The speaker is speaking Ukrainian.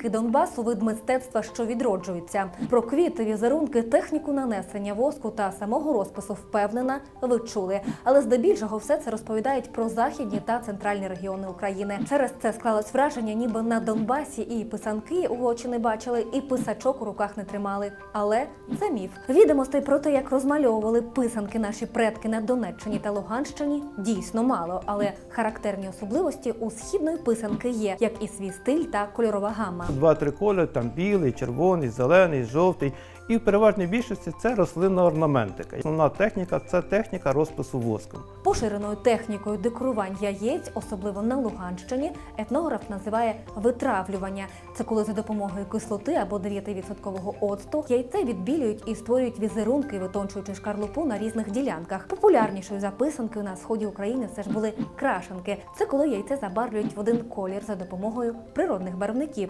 Писанки Донбасу вид мистецтва, що відроджується. Про квіти, візерунки, техніку нанесення воску та самого розпису впевнена, ви чули. Але здебільшого все це розповідають про західні та центральні регіони України. Через це склалось враження, ніби на Донбасі і писанки у очі не бачили, і писачок у руках не тримали. Але це міф. Відомостей про те, як розмальовували писанки наші предки на Донеччині та Луганщині, дійсно мало, але характерні особливості у східної писанки є, як і свій стиль та кольорова гамма. Два-три кольори, там білий, червоний, зелений, жовтий. І в переважній більшості це рослинна орнаментика. Основна техніка це техніка розпису воском. Поширеною технікою декорувань яєць, особливо на Луганщині, етнограф називає витравлювання. Це коли за допомогою кислоти або 9% оцту яйце відбілюють і створюють візерунки, витончуючи шкарлупу на різних ділянках. Популярнішою за писанки на сході України все ж були крашенки. Це коли яйце забарвлюють в один колір за допомогою природних барвників.